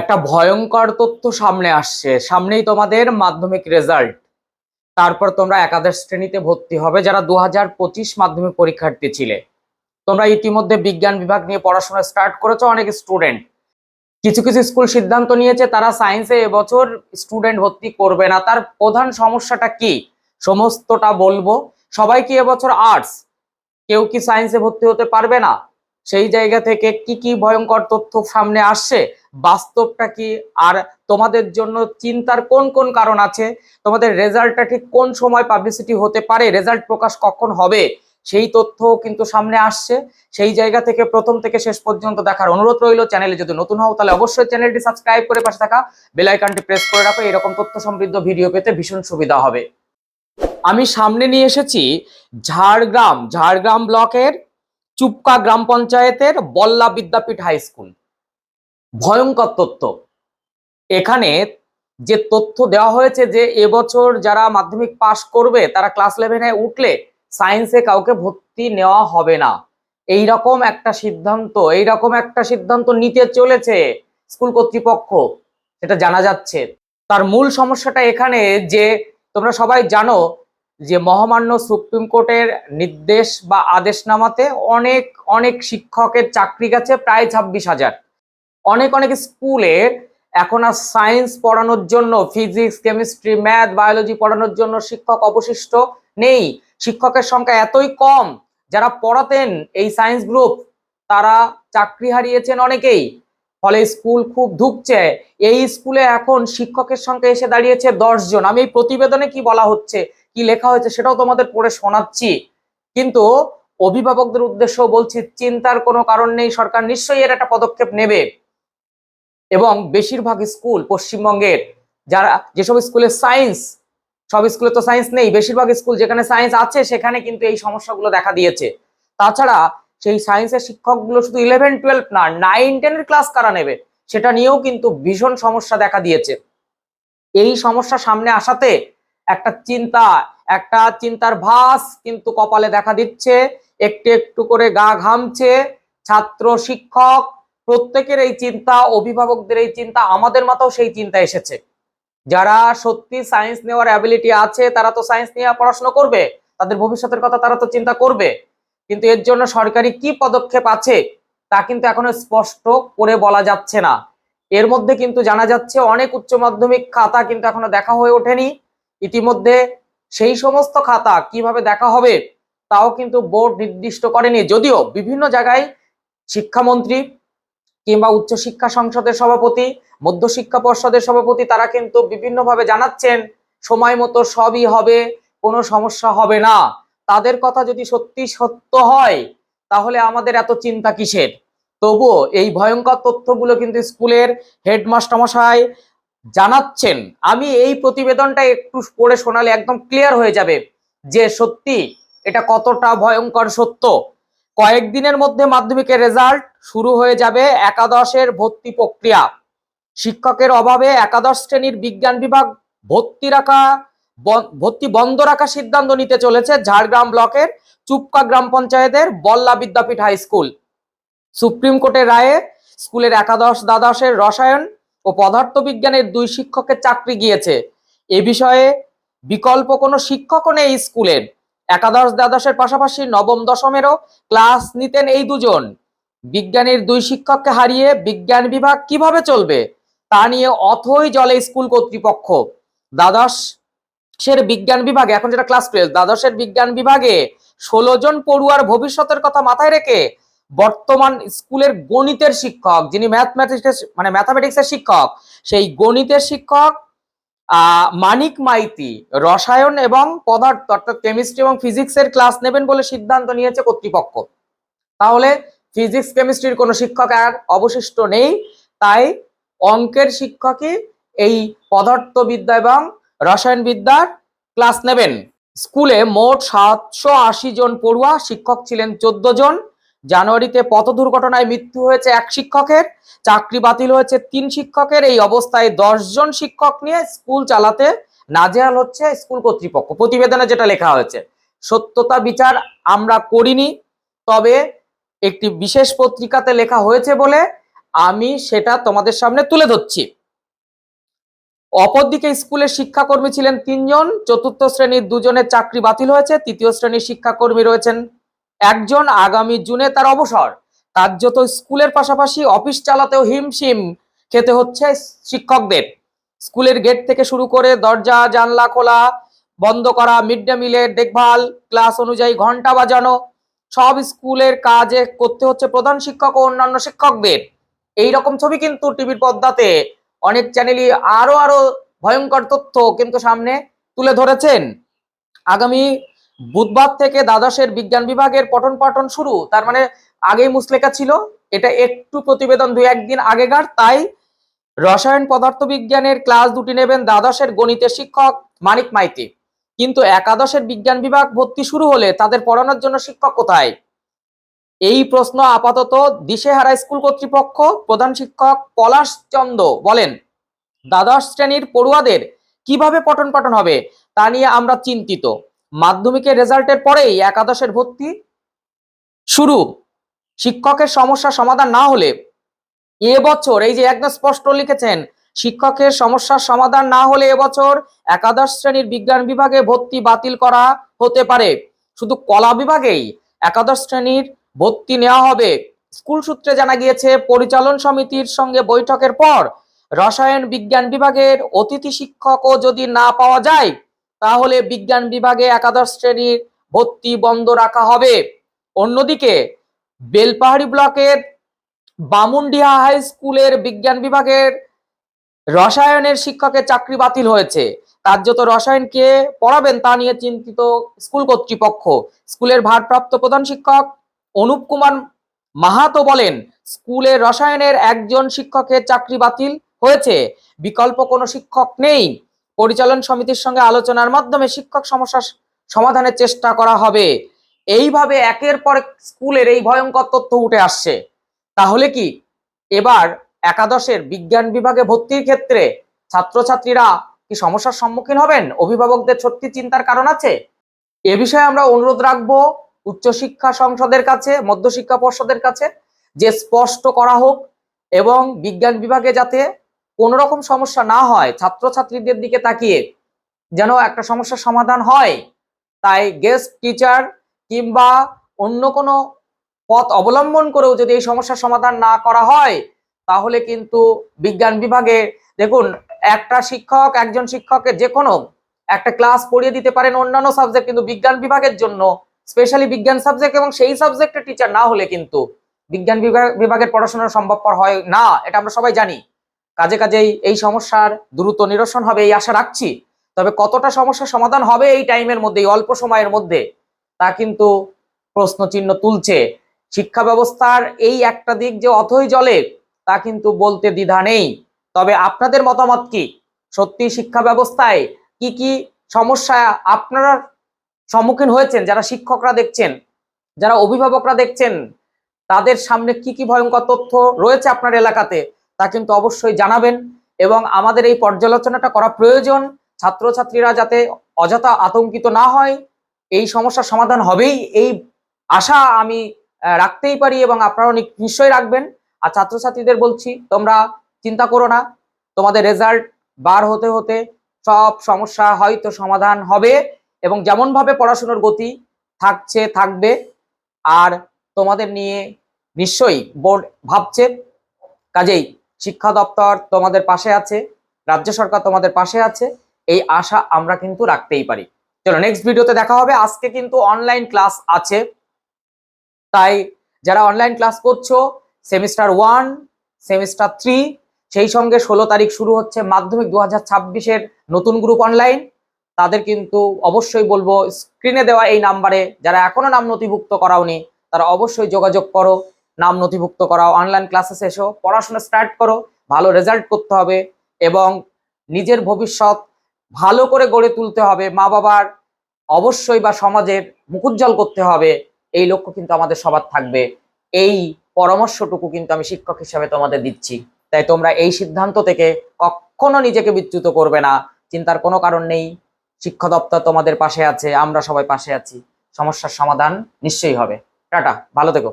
একটা ভয়ঙ্কর তথ্য সামনে আসছে। সামনেই তোমাদের মাধ্যমিক রেজাল্ট তারপর তোমরা একাদশ শ্রেণীতে ভর্তি হবে যারা দু পঁচিশ মাধ্যমিক পরীক্ষার্থী ছিলে। তোমরা ইতিমধ্যে বিজ্ঞান বিভাগ নিয়ে পড়াশোনা স্টার্ট করেছ, অনেক স্টুডেন্ট কিছু কিছু স্কুল সিদ্ধান্ত নিয়েছে, তারা সায়েন্সে এবছর স্টুডেন্ট ভর্তি করবে না। তার প্রধান সমস্যাটা কি? সমস্তটা বলব। সবাই কি এবছর আর্টস কেউ কি সায়েন্সে ভর্তি হতে পারবে না? সেই জায়গা থেকে কি কি ভয়ঙ্কর তথ্য সামনে আসছে? বাস্তবটা কি? আর তোমাদের জন্য চিন্তার কোন কোন কারণ আছে? তোমাদের রেজাল্টটা ঠিক কোন সময় পাবলিসিটি হতে পারে? রেজাল্ট প্রকাশ কখন হবে? সেই তথ্য কিন্তু সামনে আসছে। সেই জায়গা থেকে প্রথম থেকে শেষ পর্যন্ত দেখার অনুরোধ রইল। চ্যানেলে যদি নতুন হও, তাহলে অবশ্যই চ্যানেলটি সাবস্ক্রাইব করে পাশে থাকা বেলাইকানটি প্রেস করে রাখো। এরকম তথ্য সমৃদ্ধ ভিডিও পেতে ভীষণ সুবিধা হবে। আমি সামনে নিয়ে এসেছি ঝাড়গ্রাম। ঝাড়গ্রাম ব্লকের চুপকা গ্রাম পঞ্চায়েতের বল্লা বিদ্যাপীঠ হাই স্কুল। ভয়ঙ্কর তথ্য। এখানে যে তথ্য দেওয়া হয়েছে যে এবছর যারা মাধ্যমিক পাশ করবে, তারা ক্লাস ইলেভেনে উঠলে সায়েন্সে কাউকে ভর্তি নেওয়া হবে না। এই রকম একটা সিদ্ধান্ত এই রকম একটা সিদ্ধান্ত নিতে চলেছে স্কুল কর্তৃপক্ষ, সেটা জানা যাচ্ছে। তার মূল সমস্যাটা এখানে যে তোমরা সবাই জানো যে মহামান্য সুপ্রিম কোর্টের নির্দেশ বা আদেশনামাতে অনেক অনেক শিক্ষকের চাকরি গেছে প্রায় ছাব্বিশ হাজার। অনেক অনেক স্কুলে এখন আর সায়েন্স পড়ানোর জন্য, ফিজিক্স, কেমিস্ট্রি, ম্যাথ, বায়োলজি পড়ানোর জন্য শিক্ষক অবশিষ্ট নেই। শিক্ষকের সংখ্যা এতই কম, যারা পড়াতেন এই সায়েন্স গ্রুপ, তারা চাকরি হারিয়েছেন অনেকেই। ফলে স্কুল খুব ধুকছে। এই স্কুলে এখন শিক্ষকের সংখ্যা এসে দাঁড়িয়েছে দশ জন। আমি এই প্রতিবেদনে কি বলা হচ্ছে? কি লেখা হয়েছে সেটাও তোমাদের পড়ে শোনাচ্ছি। কিন্তু অভিভাবকদের উদ্দেশ্য বলছি, চিন্তার কোনো কারণ নেই, সরকার নিশ্চয়ই এর একটা পদক্ষেপ নেবে। এবং বেশিরভাগ স্কুল পশ্চিমবঙ্গের, যারা যেসব স্কুলে সায়েন্স, সব স্কুলে তো সায়েন্স নেই, বেশিরভাগ স্কুল যেখানে সায়েন্স আছে, সেখানে কিন্তু এই সমস্যাগুলো দেখা দিয়েছে। তাছাড়া সেই সায়েন্সের শিক্ষকগুলো শুধু ইলেভেন টুয়েলভ না নাইন টেনের ক্লাস কারা নেবে? সেটা নিয়েও কিন্তু ভীষণ সমস্যা দেখা দিয়েছে। এই সমস্যা সামনে আসাতে একটা চিন্তা, একটা চিন্তার ভাস কিন্তু কপালে দেখা দিচ্ছে। একটু একটু করে গা ঘামছে। ছাত্র, শিক্ষক, প্রত্যেকের এই চিন্তা, অভিভাবকদের এই চিন্তা, আমাদের মাথাও সেই চিন্তা এসেছে। যারা সত্যি সায়েন্স নেওয়ার অ্যাবিলিটি আছে, তারা তো সায়েন্স নিয়ে পড়াশোনা করবে। তাদের ভবিষ্যতের কথা তারা তো চিন্তা করবে। কিন্তু এর জন্য সরকারি কি পদক্ষেপ আছে, তা কিন্তু এখনও স্পষ্ট করে বলা যাচ্ছে না। এর মধ্যে কিন্তু জানা যাচ্ছে, অনেক উচ্চ মাধ্যমিক খাতা কিন্তু এখনও দেখা হয়ে ওঠেনি। ইতিমধ্যে সেই সমস্ত খাতা কীভাবে দেখা হবে, তাও কিন্তু বোর্ড নির্দিষ্ট করেনি। যদিও বিভিন্ন জায়গায় শিক্ষামন্ত্রী কিংবা উচ্চশিক্ষা সংসদের সভাপতি মধ্যশিক্ষা পর্ষদের সভাপতি, তারা কিন্তু বিভিন্নভাবে জানাচ্ছেন, সময় মতো সবই হবে, কোনো সমস্যা হবে না। তাদের কথা যদি সত্যি সত্য হয়, তাহলে আমাদের এত চিন্তা কিসের? তবুও এই ভয়ঙ্কর তথ্যগুলো কিন্তু স্কুলের হেডমাস্টার মশাই জানাচ্ছেন। আমি এই প্রতিবেদনটা একটু পড়ে শোনালে একদম ক্লিয়ার হয়ে যাবে যে সত্যি এটা কতটা ভয়ঙ্কর সত্য। কয়েকদিনের মধ্যে মাধ্যমিকের রেজাল্ট শুরু হয়ে যাবে একাদশের ভর্তি প্রক্রিয়া। শিক্ষকের অভাবে একাদশ শ্রেণির বিজ্ঞান বিভাগ ভর্তি রাখা ভর্তি বন্ধ রাখার সিদ্ধান্ত নিতে চলেছে ঝাড়গ্রাম ব্লকের চুপকা গ্রাম পঞ্চায়েতের বল্লা বিদ্যাপীঠ হাই স্কুল। সুপ্রিম কোর্টের রায়ে স্কুলের একাদশ দ্বাদশের রসায়ন ও পদার্থবিজ্ঞানের দুই শিক্ষকের চাকরি গিয়েছে। এ বিষয়ে বিকল্প কোনো শিক্ষকও নেই স্কুলের। একাদশ দ্বাদশের পাশাপাশি নবম দশমেরও ক্লাস নিতেন এই দুজন। বিজ্ঞানের দুই শিক্ষককে হারিয়ে বিজ্ঞান বিভাগ কীভাবে চলবে তা নিয়ে অথই জলে স্কুল কর্তৃপক্ষ। দ্বাদশের বিজ্ঞান বিভাগে, এখন যেটা ক্লাস টুয়েলভ দ্বাদশের বিজ্ঞান বিভাগে ষোলো জন পড়ুয়ার ভবিষ্যতের কথা মাথায় রেখে বর্তমান স্কুলের গণিতের শিক্ষক, যিনি ম্যাথমেটিক্স মানে ম্যাথামেটিক্সের শিক্ষক, সেই গণিতের শিক্ষক মানিক মাইতি, রসায়ন এবং পদার্থ, অর্থাৎ কেমিস্ট্রি এবং ফিজিক্সের ক্লাস নেবেন বলে সিদ্ধান্ত নিয়েছে কর্তৃপক্ষ। তাহলে ফিজিক্স কেমিস্ট্রির কোনো শিক্ষক আর অবশিষ্ট নেই, তাই অঙ্কের শিক্ষকই এই পদার্থবিদ্যা এবং রসায়নবিদ্যার ক্লাস নেবেন। স্কুলে মোট সাতশো আশি জন পড়ুয়া শিক্ষক ছিলেন, চোদ্দ জন। জানুয়ারিতে পথ দুর্ঘটনায় মৃত্যু হয়েছে এক শিক্ষকের, চাকরি বাতিল হয়েছে তিন শিক্ষকের, এই অবস্থায় জন শিক্ষক নিয়ে স্কুল চালাতে নাজেহাল হচ্ছে স্কুল কর্তৃপক্ষ। প্রতিবেদনে যেটা লেখা হয়েছে, সত্যতা বিচার আমরা করিনি, তবে একটি বিশেষ পত্রিকাতে লেখা হয়েছে বলে আমি সেটা তোমাদের সামনে তুলে ধরছি। অপরদিকে স্কুলের শিক্ষাকর্মী ছিলেন তিনজন, চতুর্থ শ্রেণির দুজনের চাকরি বাতিল হয়েছে, তৃতীয় শ্রেণির শিক্ষাকর্মী রয়েছেন একজন আগামী জুনে তার অবসর। কার্যত স্কুলের পাশাপাশি অফিস চালাতেও হিমশিম খেতে হচ্ছে শিক্ষকদের। স্কুলের গেট থেকে শুরু করে দরজা, জানলা খোলা, বন্ধ করা, মিড ডে মিলের দেখভাল, ক্লাস অনুযায়ী ঘণ্টা বাজানো, সব স্কুলের কাজে করতে হচ্ছে প্রধান শিক্ষক ও অন্যান্য শিক্ষকদের। এই রকম ছবি কিন্তু টিভির পর্দাতে অনেক চ্যানেলই আরও আরও ভয়ঙ্কর তথ্য কিন্তু সামনে তুলে ধরেছেন। আগামী বুধবার থেকে দ্বাদশের বিজ্ঞান বিভাগের পঠন পাঠন শুরু। তার মানে আগেই মুসলেখা ছিল। এটা একটু প্রতিবেদন, দুই একদিন আগেকার। তাই রসায়ন পদার্থবিজ্ঞানের ক্লাস দুটি নেবেন দ্বাদশের গণিতের শিক্ষক মানিক মাইতি। কিন্তু একাদশের বিজ্ঞান বিভাগ ভর্তি শুরু হলে তাদের পড়ানোর জন্য শিক্ষক কোথায়? এই প্রশ্ন আপাতত দিশেহারা স্কুল কর্তৃপক্ষ, প্রধান শিক্ষক পলাশ চন্দ বলেন। দ্বাদশ শ্রেণির পড়ুয়াদের কীভাবে পঠন পাঠন হবে তা নিয়ে আমরা চিন্তিত। মাধ্যমিকের রেজাল্টের পরেই একাদশের ভর্তি শুরু। শিক্ষকের সমস্যা সমাধান না হলে এবছর এই যে একদম স্পষ্ট লিখেছেন, শিক্ষকের সমস্যার সমাধান না হলে এবছর একাদশ শ্রেণির বিজ্ঞান বিভাগে ভর্তি বাতিল করা হতে পারে। শুধু কলা বিভাগেই একাদশ শ্রেণির ভর্তি নেওয়া হবে। স্কুল সূত্রে জানা গিয়েছে, পরিচালন সমিতির সঙ্গে বৈঠকের পর রসায়ন বিজ্ঞান বিভাগের অতিথি শিক্ষকও যদি না পাওয়া যায় তাহলে বিজ্ঞান বিভাগে একাদশ শ্রেণির ভর্তি বন্ধ রাখা হবে। অন্যদিকে, বেলপাহাড়ি ব্লকের বামুনডিহা হাই স্কুলের বিজ্ঞান বিভাগের রসায়নের শিক্ষকের চাকরি বাতিল হয়েছে। কার্যত রসায়নকে পড়াবেন তা নিয়ে চিন্তিত স্কুল কর্তৃপক্ষ। স্কুলের ভারপ্রাপ্ত প্রধান শিক্ষক অনুপ কুমার মাহাতো বলেন স্কুলের রসায়নের একজন শিক্ষকের চাকরি বাতিল হয়েছে। বিকল্প কোনো শিক্ষক নেই। পরিচালন সমিতির সঙ্গে আলোচনার মাধ্যমে শিক্ষক সমস্যা সমাধানের চেষ্টা করা হবে। এইভাবে একের পর স্কুলের এই ভয়ঙ্কর তথ্য উঠে আসছে। তাহলে কি এবার একাদশের বিজ্ঞান বিভাগে ভর্তির ক্ষেত্রে ছাত্রছাত্রীরা কি সমস্যার সম্মুখীন হবেন? অভিভাবকদের সত্যি চিন্তার কারণ আছে? এ বিষয়ে আমরা অনুরোধ রাখব উচ্চশিক্ষা সংসদের কাছে, মধ্যশিক্ষা পর্ষদের কাছে যে স্পষ্ট করা হোক এবং বিজ্ঞান বিভাগে যাতে কোনো রকম সমস্যা না হয়, ছাত্রছাত্রীদের দিকে তাকিয়ে যেন একটা সমস্যার সমাধান হয়, তাই গেস্ট টিচার কিংবা অন্য কোনো পথ অবলম্বন করেও যদি এই সমস্যার সমাধান না করা হয়, তাহলে কিন্তু বিজ্ঞান বিভাগে দেখুন, একটা শিক্ষক, একজন শিক্ষকের যে কোনো একটা ক্লাস পড়িয়ে দিতে পারেন অন্যান্য সাবজেক্ট কিন্তু বিজ্ঞান বিভাগের জন্য স্পেশালি বিজ্ঞান সাবজেক্ট এবং সেই সাবজেক্টের টিচার না হলে কিন্তু বিজ্ঞান বিভাগ বিভাগের পড়াশোনা সম্ভবপর হয় না, এটা আমরা সবাই জানি। কাজে কাজেই এই সমস্যার দ্রুত নিরসন হবে এই আশা রাখছি। তবে কতটা সমস্যার সমাধান হবে এই টাইমের মধ্যে অল্প সময়ের মধ্যে, তা কিন্তু প্রশ্নচিহ্ন তুলছে। শিক্ষা ব্যবস্থার এই একটা দিক যে অথই জলে, তা কিন্তু বলতে দ্বিধা নেই। তবে আপনাদের মতামত কি? সত্যি শিক্ষা ব্যবস্থায় কি কি সমস্যা আপনারা সম্মুখীন হয়েছেন? যারা শিক্ষকরা দেখছেন, যারা অভিভাবকরা দেখছেন, তাদের সামনে কি কি ভয়ঙ্কর তথ্য রয়েছে আপনার এলাকাতে? তা কিন্তু অবশ্যই জানাবেন এবং আমাদের এই পর্যালোচনাটা করা প্রয়োজন। ছাত্রছাত্রীরা যাতে অযথা আতঙ্কিত না হয়, এই সমস্যার সমাধান হবেই। এই আশা আমি রাখতেই পারি এবং আপনারাও নি- নিশ্চয়ই রাখবেন। আর ছাত্রছাত্রীদের বলছি, তোমরা চিন্তা করো না। তোমাদের রেজাল্ট বার হতে হতে সব সমস্যা হয়তো সমাধান হবে এবং যেমন ভাবে পড়াশোনার গতি থাকছে, থাকবে। আর তোমাদের নিয়ে নিশ্চয়ই বোর্ড ভাবছে। কাজেই শিক্ষা দপ্তর তোমাদের পাশে আছে, রাজ্য সরকার তোমাদের পাশে আছে, এই আশা আমরা কিন্তু রাখতেই পারি। চলো নেক্সট ভিডিওতে দেখা হবে, আজকে কিন্তু অনলাইন ক্লাস আছে। তাই যারা অনলাইন ক্লাস করছ সেমিস্টার ওয়ান সেমিস্টার থ্রি সেই সঙ্গে ষোলো তারিখ শুরু হচ্ছে মাধ্যমিক দু হাজার ছাব্বিশের নতুন গ্রুপ অনলাইন তাদের কিন্তু অবশ্যই বলব স্ক্রিনে দেওয়া এই নাম্বারে যারা এখনও নাম নথিভুক্ত করাওনি, তারা অবশ্যই যোগাযোগ করো। নাম নথিভুক্ত করাও অনলাইন ক্লাসেস এসো, পড়াশোনা স্টার্ট করো, ভালো রেজাল্ট করতে হবে এবং নিজের ভবিষ্যৎ ভালো করে গড়ে তুলতে হবে। মা বাবার অবশ্যই বা সমাজের মুখুজ্জ্বল করতে হবে, এই লক্ষ্য কিন্তু আমাদের সবার থাকবে। এই পরামর্শটুকু কিন্তু আমি শিক্ষক হিসাবে তোমাদের দিচ্ছি। তাই তোমরা এই সিদ্ধান্ত থেকে কখনো নিজেকে বিচ্যুত করবে না, চিন্তার কোনো কারণ নেই, শিক্ষা দপ্তর তোমাদের পাশে আছে, আমরা সবাই পাশে আছি, সমস্যার সমাধান নিশ্চয়ই হবে। টাটা, ভালো থেকো।